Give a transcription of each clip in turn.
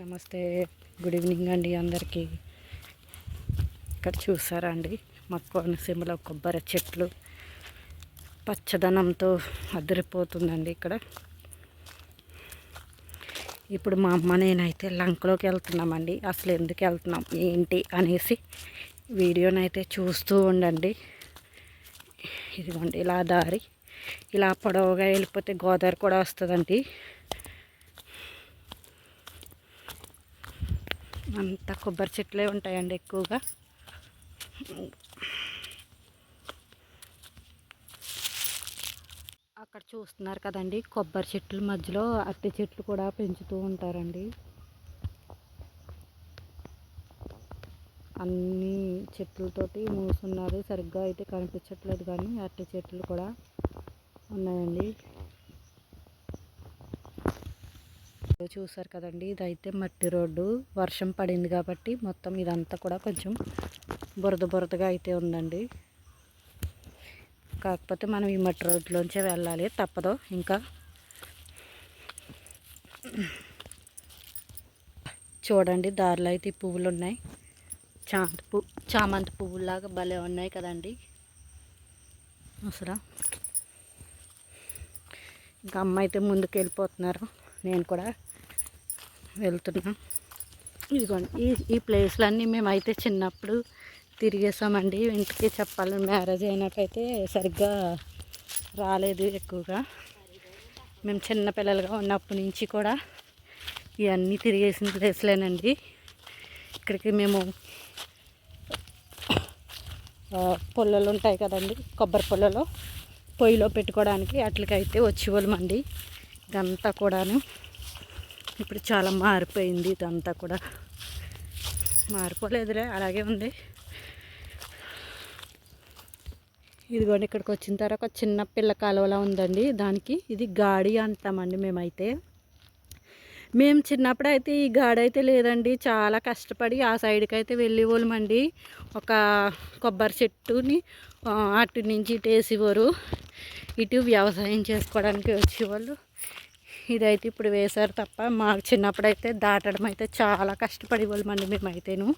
నమస్తే good evening అండి అందరికీ. ఇక్కడ చూసారా అండి మా కోనసీమలో కొబ్బరి చెట్లు పచ్చదనంతో అదిరిపోతుందండి ఇక్కడ. ఇప్పుడు మా అమ్మ నేనైతే లంకలోకి వెళ్తున్నామండి అసలు ఎందుకు వెళ్తున్నాం ఏంటి అనేసి వీడియోనైతే చూస్తూ ఉండండి. ఇదిగోండి ఇలా దారి ఇలా పొడవుగా వెళ్ళిపోతే గోదావరి కూడా వస్తుందండి. అంతా కొబ్బరి చెట్లే ఉంటాయండి ఎక్కువగా. అక్కడ చూస్తున్నారు కదండి కొబ్బరి చెట్ల మధ్యలో అరటి చెట్లు కూడా పెంచుతూ ఉంటారండి. అన్ని చెట్లతోటి మూసున్నారు సరిగ్గా అయితే కనిపించట్లేదు కానీ అరటి చెట్లు కూడా ఉన్నాయండి. చూసారు కదండి ఇదైతే మట్టి రోడ్డు. వర్షం పడింది కాబట్టి మొత్తం ఇదంతా కూడా కొంచెం బురద బురదగా అయితే ఉందండి. కాకపోతే మనం ఈ మట్టి రోడ్లోంచే వెళ్ళాలి తప్పదు. ఇంకా చూడండి దారిలో అయితే ఈ పువ్వులు ఉన్నాయి. చామంతి పువ్వు చామంతి పువ్వులాగా భలే ఉన్నాయి కదండి. అసలు ఇంకా అమ్మ అయితే ముందుకు వెళ్ళిపోతున్నారు నేను కూడా వెళ్తున్నాం. ఇదిగోండి ఈ ఈ ప్లేస్లన్నీ మేమైతే చిన్నప్పుడు తిరిగేసామండి. ఇంటికి చెప్పాలి మ్యారేజ్ అయినట్టయితే సరిగ్గా రాలేదు ఎక్కువగా. మేము చిన్న పిల్లలుగా ఉన్నప్పటి నుంచి కూడా ఇవన్నీ తిరిగేసిన ప్లేస్లేనండి. ఇక్కడికి మేము పొల్లలు ఉంటాయి కదండి కొబ్బరి పొల్లలో పొయ్యిలో పెట్టుకోవడానికి అట్లకైతే వచ్చేవాళ్ళమండి. ఇదంతా కూడాను. ఇప్పుడు చాలా మారిపోయింది ఇదంతా కూడా. మారిపోలేదులే అలాగే ఉంది. ఇదిగోండి ఇక్కడికి వచ్చిన తర్వాత ఒక చిన్న పిల్ల కాలువలా ఉందండి. దానికి ఇది గాడి అంటామండి మేమైతే. మేము చిన్నప్పుడు అయితే ఈ గాడి అయితే లేదండి చాలా కష్టపడి ఆ సైడ్కి అయితే వెళ్ళేవాళ్ళమండి. ఒక కొబ్బరి చెట్టుని అటు నుంచి ఇటు వేసేవారు. ఇటు వ్యవసాయం చేసుకోవడానికి వచ్చేవాళ్ళు. ఇదైతే ఇప్పుడు వేశారు తప్ప మాకు చిన్నప్పుడు అయితే దాటడం అయితే చాలా కష్టపడేవాళ్ళమండి మేమైతేను.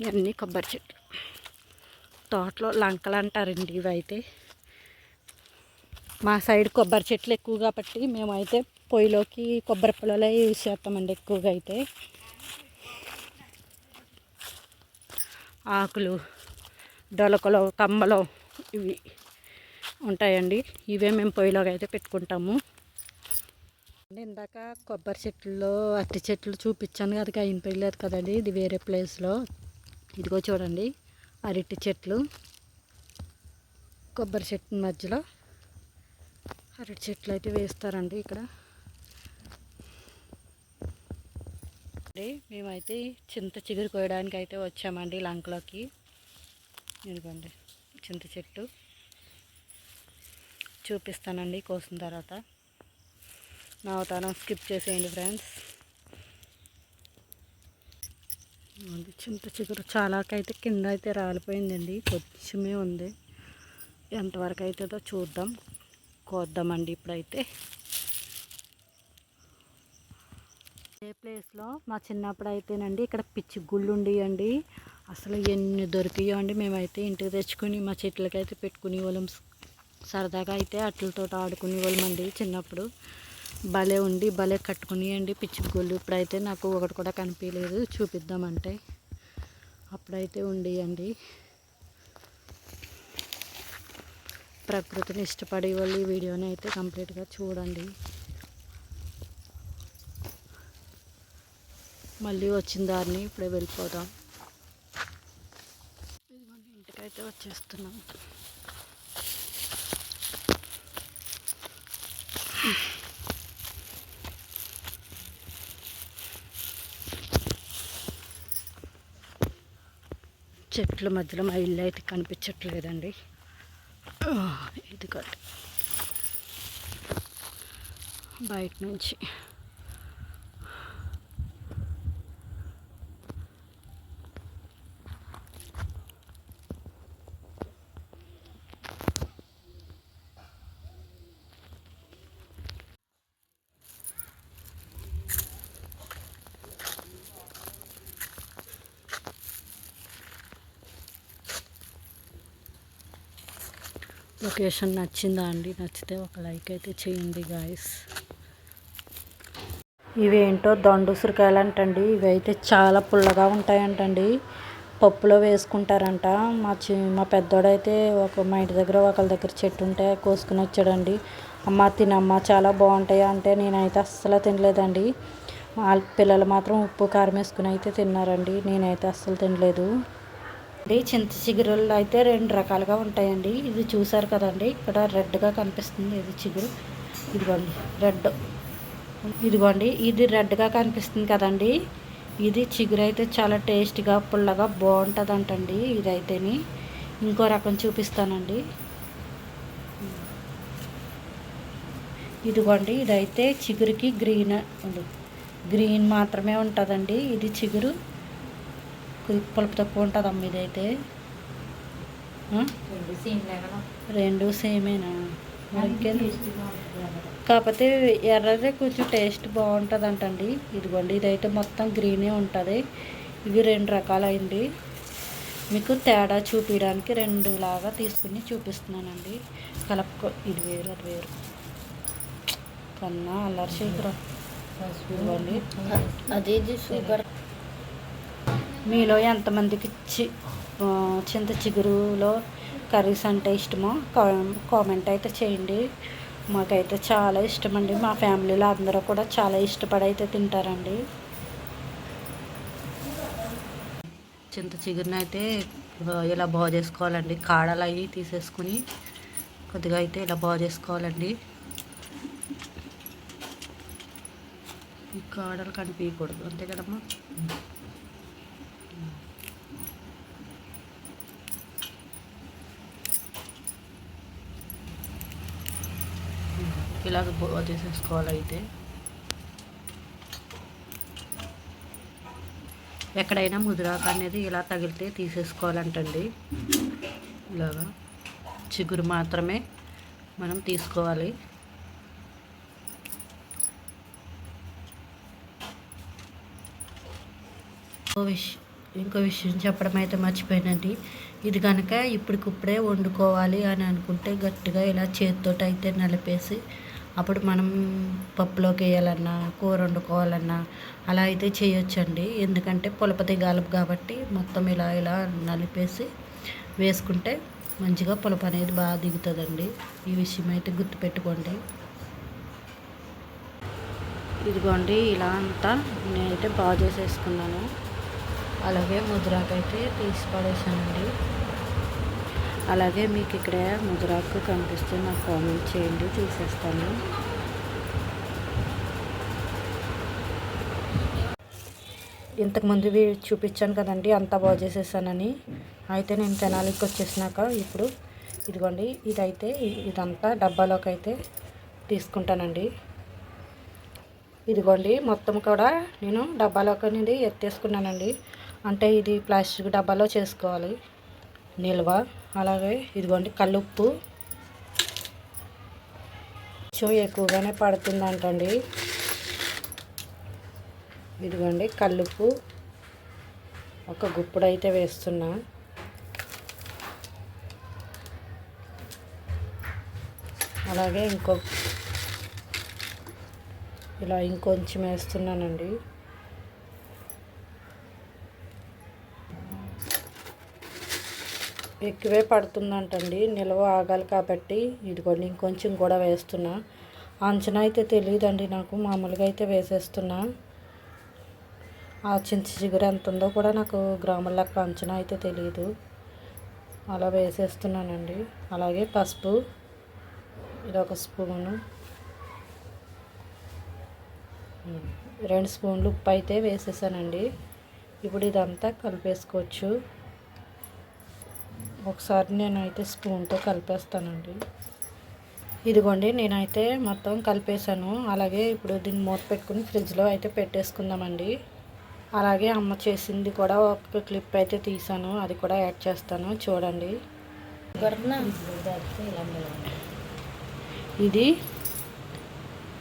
ఇవన్నీ కొబ్బరి చెట్లు. తోటలో లంకలు అంటారండి ఇవైతే. మా సైడ్ కొబ్బరి చెట్లు ఎక్కువ కాబట్టి మేమైతే పొయ్యిలోకి కొబ్బరి పొలాలే యూజ్ చేస్తామండి ఎక్కువగా అయితే. ఆకులు డొలకలు కమ్మలు ఇవి ఉంటాయండి. ఇవే మేము పొయ్యిలోకి అయితే పెట్టుకుంటాము. ఇందాక కొబ్బరి చెట్లలో అరటి చెట్లు చూపించాను కదా అయిన పెళ్ళలేదు కదండి. ఇది వేరే ప్లేస్లో. ఇదిగో చూడండి అరటి చెట్లు. కొబ్బరి చెట్టు మధ్యలో అరటి చెట్లు అయితే వేస్తారండి ఇక్కడ. మేమైతే చింత చిగురు కోయడానికి అయితే వచ్చామండి లంకలోకి. ఇదిగోండి చింత చెట్టు. చూపిస్తానండి కోసిన తర్వాత. నా అవతారం స్కిప్ చేసేయండి ఫ్రెండ్స్. చింత చిగురు చాలాకైతే కింద అయితే రాలిపోయిందండి కొంచెమే ఉంది. ఎంతవరకు అవుతుందో చూద్దాం. కోద్దామండి ఇప్పుడైతే. ఏ ప్లేస్లో? మా చిన్నప్పుడు అయితేనండి ఇక్కడ పిచ్చి గుళ్ళు ఉండేయండి అసలు ఎన్ని దొరికాయో అండి మేమైతే ఇంటికి తెచ్చుకొని మా చెట్లకైతే పెట్టుకునే వాళ్ళం సరదాగా అయితే అట్లతో ఆడుకునే వాళ్ళమండి చిన్నప్పుడు. భలే ఉండి భలే కట్టుకునియండి పిచ్చి గుళ్ళు. ఇప్పుడైతే నాకు ఒకటి కూడా కనిపించలేదు. చూపిద్దామంటే అప్పుడైతే ఉండేయండి. ప్రకృతిని ఇష్టపడే వాళ్ళు ఈ వీడియోని అయితే కంప్లీట్గా చూడండి. మళ్ళీ వచ్చిన దారిని ఇప్పుడే వెళ్ళిపోదాం. ఇంటికైతే వచ్చేస్తున్నాం. చెట్ల మధ్యలో మా ఇల్లు అయితే కనిపించట్లేదండి. ఇది కాదు బయట నుంచి లొకేషన్ నచ్చిందా అండి? నచ్చితే ఒక లైక్ అయితే చేయండి గాయస్. ఇవేంటో దొండు ఉసిరికాయలు అంటండి ఇవి అయితే చాలా పుల్లగా ఉంటాయంటండి. పప్పులో వేసుకుంటారంట. మా చి మా పెద్దోడైతే ఒక మా ఇంటి దగ్గర ఒకళ్ళ దగ్గర చెట్టు ఉంటే కోసుకుని వచ్చాడండి. అమ్మ తినమ్మ చాలా బాగుంటాయి అంటే నేనైతే అస్సలు తినలేదండి. వాళ్ళ పిల్లలు మాత్రం ఉప్పు కారం వేసుకుని అయితే తిన్నారండి. నేనైతే అస్సలు తినలేదు. అండి చింత చిగురుల్లో అయితే రెండు రకాలుగా ఉంటాయండి. ఇది చూసారు కదండి ఇక్కడ రెడ్గా కనిపిస్తుంది. ఇది చిగురు. ఇదిగోండి రెడ్. ఇదిగోండి ఇది రెడ్గా కనిపిస్తుంది కదండి. ఇది చిగురు అయితే చాలా టేస్ట్గా పుల్లగా బాగుంటుంది అంటండి ఇదైతేని. ఇంకో రకం చూపిస్తానండి. ఇదిగోండి ఇదైతే చిగురుకి గ్రీన్ గ్రీన్ మాత్రమే ఉంటుందండి. ఇది చిగురు. పులుపు తక్కువ ఉంటుంది అమ్మ ఇదైతే రెండు సేమేనా? కాకపోతే ఎర్రదే కొంచెం టేస్ట్ బాగుంటుంది అంటండి ఇదిగోండి ఇదైతే మొత్తం గ్రీనే ఉంటుంది. ఇవి రెండు రకాలైంది. మీకు తేడా చూపించడానికి రెండు లాగా తీసుకుని చూపిస్తున్నానండి. కలప ఇది వేరు అది వేరు. కన్నా అల్లరి ఇదిగోండి. అది సూపర్. మీలో ఎంతమందికి చి చింత చిగురులో కర్రీస్ అంటే ఇష్టమో కామెంట్ అయితే చేయండి. మాకైతే చాలా ఇష్టం అండి మా ఫ్యామిలీలో అందరూ కూడా చాలా ఇష్టపడి అయితే తింటారండి. చింత చిగురుని అయితే ఇలా బాగు చేసుకోవాలండి. కాడలు అవి తీసేసుకుని కొద్దిగా అయితే ఇలా బాగు చేసుకోవాలండి. ఈ కాడలు కనిపించకూడదు అంతే కదమ్మా? ఇలాగ చేసేసుకోవాలి అయితే. ఎక్కడైనా ముదిరాక అనేది ఇలా తగిలితే తీసేసుకోవాలంటండి. ఇలాగా చిగురు మాత్రమే మనం తీసుకోవాలి. ఇంకో విషయం ఇంకో విషయం చెప్పడం అయితే మర్చిపోయానండి. ఇది కనుక ఇప్పటికిప్పుడే వండుకోవాలి అని అనుకుంటే గట్టిగా ఇలా చేతితో అయితే నలిపేసి అప్పుడు మనం పప్పులోకి వేయాలన్నా కూర వండుకోవాలన్నా అలా అయితే చేయొచ్చండి. ఎందుకంటే పులపతి గాలపు కాబట్టి మొత్తం ఇలా ఇలా నలిపేసి వేసుకుంటే మంచిగా పులప అనేది బాగా దిగుతుందండి. ఈ విషయం అయితే గుర్తుపెట్టుకోండి. ఇదిగోండి ఇలా అంతా నేనైతే బాగా చేసేసుకున్నాను. అలాగే ముద్రాకైతే తీసి పడేసానండి. అలాగే మీకు ఇక్కడ ముద్రాకు కనిపిస్తే నాకు కామెంట్ చేయండి తీసేస్తాను ఇంతకుముందు చూపించాను కదండి అంతా బాగు చేసేసానని. అయితే నేను తెనాలికి వచ్చేసినాక ఇప్పుడు ఇదిగోండి ఇదైతే ఇదంతా డబ్బాలోకి అయితే తీసుకుంటానండి. ఇదిగోండి మొత్తం కూడా నేను డబ్బాలోకి అనేది ఎత్తేసుకున్నానండి. అంటే ఇది ప్లాస్టిక్ డబ్బాలో చేసుకోవాలి. నిల్వ. అలాగే ఇదిగోండి కల్లుప్పు. కొంచెం ఎక్కువగానే పడుతుందంటండి. ఇదిగోండి కల్లుప్పు. ఒక గుప్పుడైతే వేస్తున్నా. అలాగే ఇంకో ఇలా ఇంకొంచెం వేస్తున్నానండి. ఎక్కువే పడుతుందంటండి. నిల్వ ఆగాలి కాబట్టి ఇదిగోండి ఇంకొంచెం కూడా వేస్తున్నా. అంచనా అయితే తెలియదండి నాకు మామూలుగా అయితే వేసేస్తున్నా. ఆ చింత చిగురు ఎంత ఉందో కూడా నాకు గ్రాముల లెక్క అంచనా అయితే తెలియదు అలా వేసేస్తున్నానండి. అలాగే పసుపు ఇదొక స్పూను. రెండు స్పూన్లు ఉప్పు అయితే వేసేసానండి. ఇప్పుడు ఇదంతా కలిపేసుకోవచ్చు. ఒకసారి నేనైతే స్పూన్తో కలిపేస్తానండి. ఇదిగోండి నేనైతే మొత్తం కలిపేశాను. అలాగే ఇప్పుడు దీన్ని మూత పెట్టుకుని ఫ్రిడ్జ్లో అయితే పెట్టేసుకుందామండి. అలాగే అమ్మ చేసింది కూడా ఒక క్లిప్ అయితే తీసాను అది కూడా యాడ్ చేస్తాను. చూడండి. ఇది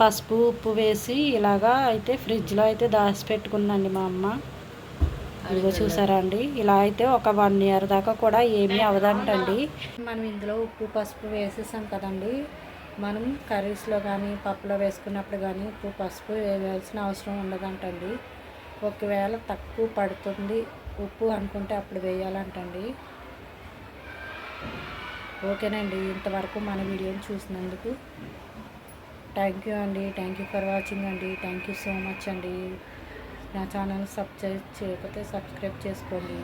పసుపు ఉప్పు వేసి ఇలాగా అయితే ఫ్రిడ్జ్లో అయితే దాచి పెట్టుకుందండి మా అమ్మ. ఇదిగో చూసారా అండి? ఇలా అయితే ఒక వన్ ఇయర్ దాకా కూడా ఏమీ అవదంటండి. మనం ఇందులో ఉప్పు పసుపు వేసేసాం కదండి. మనం కర్రీస్లో కానీ పప్పులో వేసుకున్నప్పుడు కానీ ఉప్పు పసుపు వేయాల్సిన అవసరం ఉండదంటండి. ఒకవేళ తక్కువ పడుతుంది ఉప్పు అనుకుంటే అప్పుడు వేయాలంటండి. ఓకేనండి ఇంతవరకు మన వీడియోని చూసినందుకు థ్యాంక్ యూ అండి. థ్యాంక్ యూ ఫర్ వాచింగ్ అండి. థ్యాంక్ యూ సో మచ్ అండి. నా ఛానల్ సబ్స్క్రైబ్ చేయకపోతే సబ్స్క్రైబ్ చేసుకోండి.